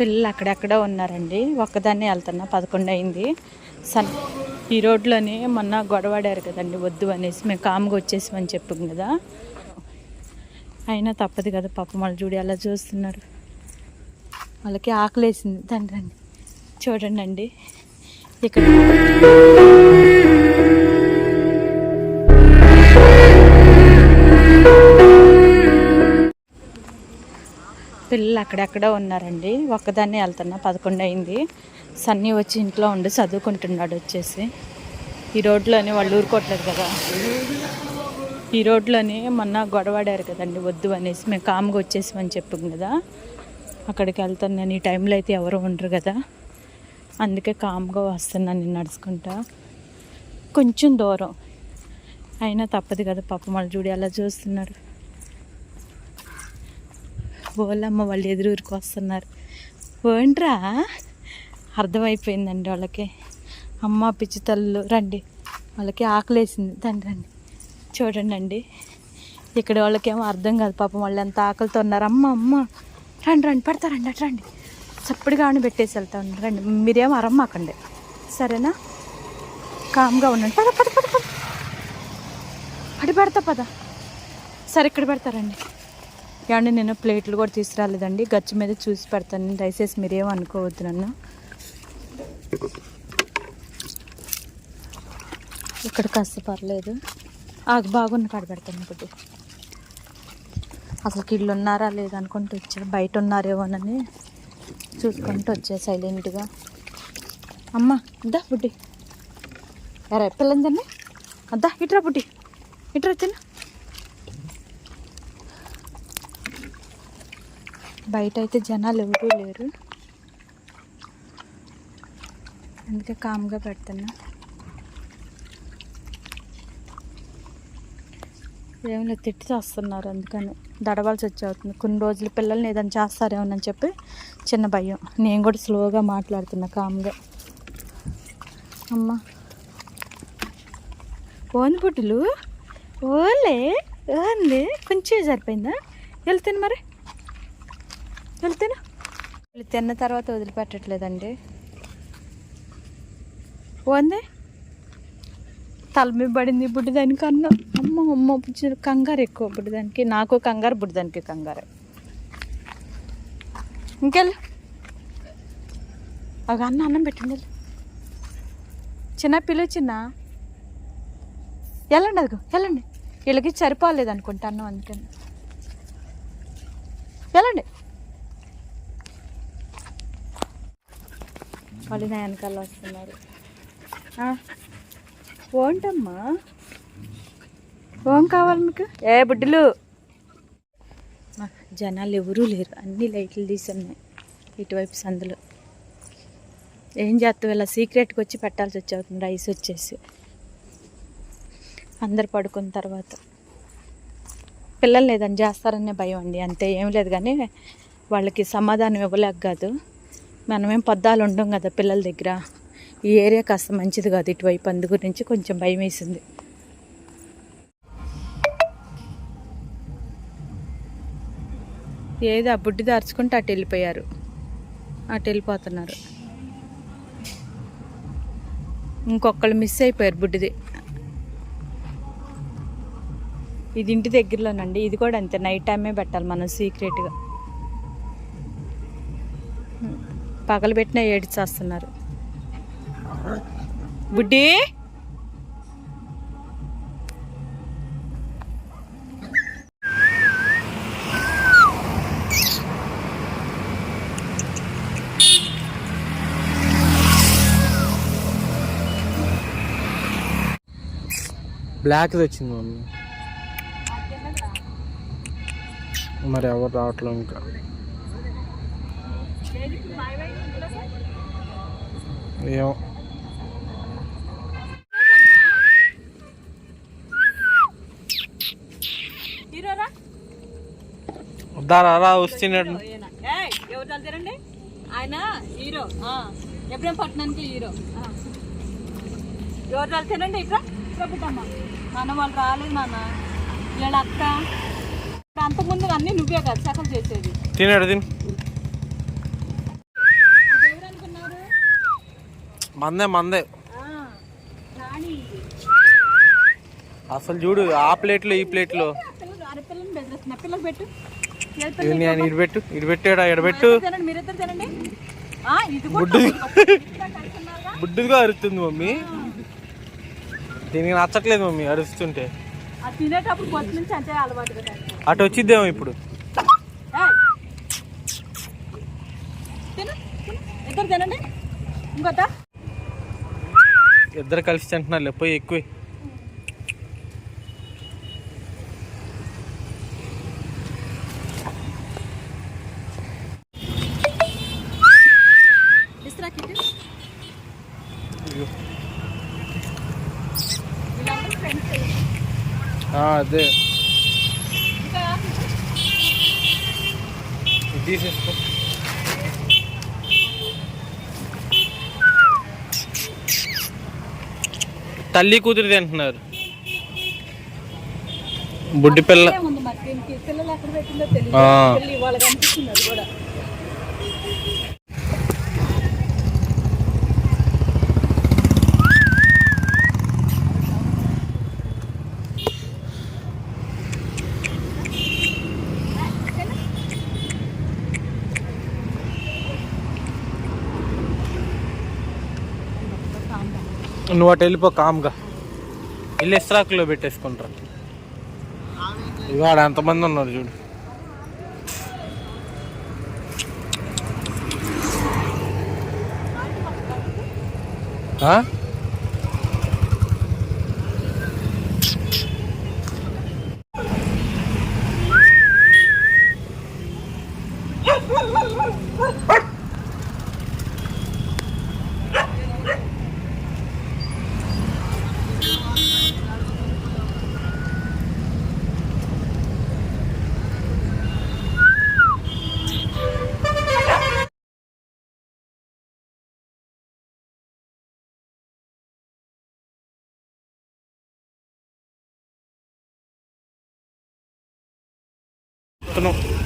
పిల్లలు అక్కడెక్కడ ఉన్నారండి. ఒక్కదాన్నే వెళ్తున్నా పదకొండు అయింది. సన్ ఈ రోడ్లోనే మొన్న గొడవాడారు కదండి వద్దు అనేసి మేము కామ్గా వచ్చేసామని చెప్పాం కదా. అయినా తప్పదు కదా పాప వాళ్ళు చూడి అలా చూస్తున్నారు. వాళ్ళకి ఆకలేసింది. తండ్రి రండి. చూడండి అండి ఇక్కడ పిల్లలు అక్కడెక్కడ ఉన్నారండి. ఒక్కదాన్నే వెళ్తున్నా పదకొండు అయింది. సన్నీ వచ్చి ఇంట్లో ఉండి చదువుకుంటున్నాడు వచ్చేసి. ఈ రోడ్లోనే వాళ్ళు ఊరుకోవట్లేదు కదా. ఈ రోడ్లోనే మొన్న గొడవాడారు కదండి వద్దు అనేసి. మేము కామ్గా వచ్చేసామని చెప్పాం కదా. అక్కడికి వెళ్తాను నేను ఈ టైంలో అయితే ఎవరు ఉండరు కదా. అందుకే కామ్గా వస్తున్నాను నేను నడుచుకుంటా. కొంచెం దూరం. అయినా తప్పదు కదా పాపం వాళ్ళు చూడి అలా చూస్తున్నారు. వాళ్ళమ్మ వాళ్ళు ఎదురూరికి వస్తున్నారు. ఏంట్రా అర్థమైపోయిందండి వాళ్ళకి. అమ్మ పిచ్చి తల్లు రండి. వాళ్ళకి ఆకలేసింది. తండ్రి రండి. చూడండి అండి ఇక్కడ వాళ్ళకేమో అర్థం కాదు పాపం వాళ్ళు ఎంత ఆకలితో ఉన్నారు. అమ్మ అమ్మ. రండి రండి పడతారండి అటు రండి. చప్పటిగా ఉండి పెట్టేసి వెళ్తా ఉన్నారు రండి మీరేమో అరమ్మాకండి. సరేనా? కామ్గా ఉండండి. పద పద పద పద. పడి పెడతా పద. సరే ఇక్కడ పెడతారండి ఏమండి నేను ప్లేట్లు కూడా తీసుకురాలేదండి. గచ్చు మీద చూసి పెడతాను. దయచేసి మీరేం అనుకోవద్దు నన్ను. ఇక్కడ కాస్త పర్లేదు. ఆగు బాగున్న కాడ పెడతాను ఇప్పుడు అసలు ఇల్లు ఉన్నారా లేదా అనుకుంటూ వచ్చా. బయట ఉన్నారేమోనని చూసుకుంటూ వచ్చా సైలెంట్గా. అమ్మ ఇద్దా బుడ్డి. ఎరా పిల్లందండి అద్దా ఇట్రా బుడ్డి. ఇట్రా తిను. బయట అయితే జనాలు ఎవరూ లేరు. అందుకే కామ్గా పెడుతున్నా. ఏం లేదు తిట్టి చేస్తున్నారు అందుకని. దడవాల్సి వచ్చేవుతుంది కొన్ని రోజులు పిల్లల్ని ఏదైనా చేస్తారేమోనని చెప్పి చిన్న భయం. నేను కూడా స్లోగా మాట్లాడుతున్నా కామ్గా. అమ్మ. ఓన్ పుట్టులు? ఓలే ఓన్లే? కొంచెం సరిపోయిందా? వెళ్తాను మరి? వెళ్తేనా? వీళ్ళు తిన్న తర్వాత వదిలిపెట్టట్లేదండి. ఓంది తల మీద పడింది బుడ్డి దానికి అన్న. అమ్మ అమ్మ కంగారు ఎక్కువ బుడ్డి దానికి. నాకు కంగారు బుడ్డి దానికి కంగారు. ఇంకెళ్ళు. ఒక అన్న అన్నం పెట్టండి వెళ్ళు. చిన్న పిలువు చిన్న. వెళ్ళండి అదిగో వెళ్ళండి. వీళ్ళకి సరిపోలేదు అనుకుంటా అన్నం అందుకని. వెళ్ళండి. వాళ్ళు నా వెనకాల వస్తున్నారు. ఓంటమ్మా? ఓం కావాలి మీకు? ఏ బుడ్డలు! జనాలు ఎవరూ లేరు. అన్ని లైట్లు తీసి ఉన్నాయి ఇటువైపు సందులో. ఏం చేస్తావు? ఇలా సీక్రెట్కి వచ్చి పెట్టాల్సి వచ్చి అవుతుంది రైస్ వచ్చేసి. అందరు పడుకున్న తర్వాత. పిల్లలు లేదని చేస్తారనే భయం అండి. అంతే ఏం లేదు కానీ వాళ్ళకి సమాధానం ఇవ్వలేక కాదు. మనమేం పద్దాలు ఉండం కదా పిల్లల దగ్గర. ఈ ఏరియా కాస్త మంచిది కాదు ఇటువైపు. అందు గురించి కొంచెం భయం వేసింది. ఏది ఆ బుడ్డి దార్చుకుంటే అటు వెళ్ళిపోయారు. అటు వెళ్ళిపోతున్నారు. ఇంకొకళ్ళు మిస్ అయిపోయారు బుడ్డిది. ఇది ఇంటి దగ్గరలోనండి. ఇది కూడా అంతే. నైట్ టైమే పెట్టాలి మనం సీక్రెట్గా పగలు ఏడిచేస్తున్నారు. బుడ్డి! బ్లాక్ వచ్చింది మమ్మీ మరి ఎవరు రావట్లేదు ఇంకా. ఏమో. వద్దారా రా వస్తున్నాడు. ఎవరు వెళ్తారండి ఆయన హీరో. ఎప్పుడేం పట్టణానికి హీరో. ఎవరు వెళ్తారండి ఇక్కడ చెప్పుటమ్మా నాన్న వాళ్ళు రాలేదు నాన్న. వీళ్ళ అక్క. అంతకుముందు అన్నీ నువ్వే కదా సకలు చేసేది. తినాడు తిని. మందే మందే. అసలు చూడు ఆ ప్లేట్లో ఈ ప్లేట్లో. ఇటు పెట్టు ఇటు పెట్టాడా బుడ్డు? బుడ్డుగా అరుస్తుంది మమ్మీ. దీనికి నచ్చట్లేదు మమ్మీ అరుస్తుంటే. అటు వచ్చిద్దేమో ఇప్పుడు. తినండి. ఇంకొద్దా ఇద్దరు కలిసి తింటున్నారు పోయి ఎక్కువ. అదే. తీసేసుకో. తల్లి కూతురు తింటున్నారు బుడ్డి పిల్ల ఇక్కడే ఉంది మరి దీనికి పిల్లలు ఎక్కడ పెట్టిందో తెలియదు ఆ. పిల్లలు ఇవాళ కనిపిస్తుంది అది కూడా నువ్వు అటు వెళ్ళిపో కామ్గా వెళ్ళి ఇస్రాకులో పెట్టేసుకుంటారు. ఇవాడ ఎంతమంది ఉన్నారు చూడు. Huh? no.